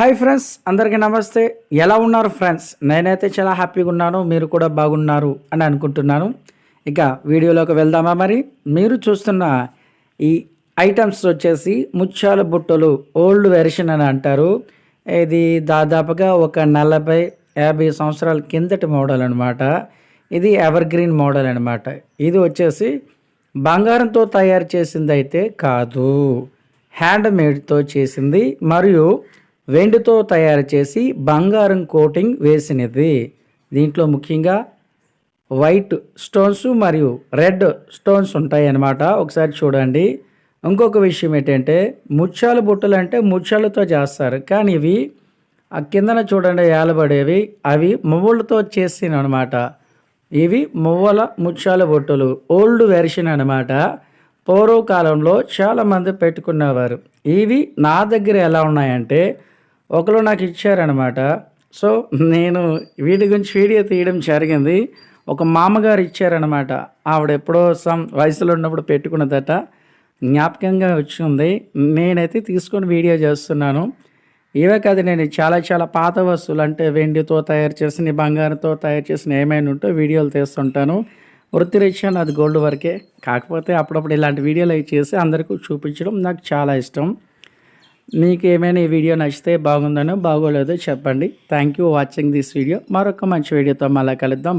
Hi friends అందరికీ నమస్తే. ఎలా ఉన్నారు ఫ్రెండ్స్ నేనైతే చాలా హ్యాపీగా ఉన్నాను మీరు కూడా బాగున్నారు అని అనుకుంటున్నాను. ఇక వీడియోలోకి వెళ్దామా మరి? మీరు చూస్తున్న ఈ ఐటమ్స్ వచ్చేసి ముత్యాల బుట్టలు ఓల్డ్ వెర్షన్ అని అంటారు. ఇది దాదాపుగా ఒక నలభై యాభై సంవత్సరాల కిందటి మోడల్ అనమాట ఇది ఎవర్ గ్రీన్ మోడల్ అనమాట ఇది వచ్చేసి బంగారంతో తయారు చేసింది అయితే కాదు. హ్యాండ్ మేడ్తో చేసింది. మరియు వెండితో తయారు చేసి బంగారం కోటింగ్ వేసినది. దీంట్లో ముఖ్యంగా వైట్ స్టోన్స్ మరియు రెడ్ స్టోన్స్ ఉంటాయి అన్నమాట ఒకసారి చూడండి. ఇంకొక విషయం ఏంటంటే ముత్యాల బుట్టలు అంటే ముత్యాలతో చేస్తారు. కానీ ఇవి ఆ కిందన చూడండి ఏలబడేవి. అవి మువ్వలతో చేసిన అనమాట ఇవి మువ్వల ముత్యాల బొట్టులు. ఓల్డ్ వెర్షన్ అనమాట పూర్వకాలంలో చాలామంది పెట్టుకునేవారు. ఇవి నా దగ్గర ఎలా ఉన్నాయంటే ఒకరు నాకు ఇచ్చారనమాట సో నేను వీటి గురించి వీడియో తీయడం జరిగింది. ఒక మామగారు ఇచ్చారనమాట ఆవిడ ఎప్పుడో సమ్ వయసులో ఉన్నప్పుడు పెట్టుకున్నదట. జ్ఞాపకంగా వచ్చింది. నేనైతే తీసుకొని వీడియో చేస్తున్నాను. ఇవే కాదు నేను చాలా చాలా పాత వస్తువులు అంటే వెండితో తయారు చేసిన బంగారంతో తయారు చేసిన ఏమైనా ఉంటే వీడియోలు తీస్తుంటాను. వృత్తిరీత్యా నాది గోల్డ్ వరకే. కాకపోతే అప్పుడప్పుడు ఇలాంటి వీడియోలు అవి చేసి అందరికీ చూపించడం నాకు చాలా ఇష్టం. మీకు ఏమైనా ఈ వీడియో నచ్చితే బాగుందనో బాగోలేదో చెప్పండి. Thank you watching this video మరొక మంచి వీడియోతో మళ్ళీ కలుద్దాం.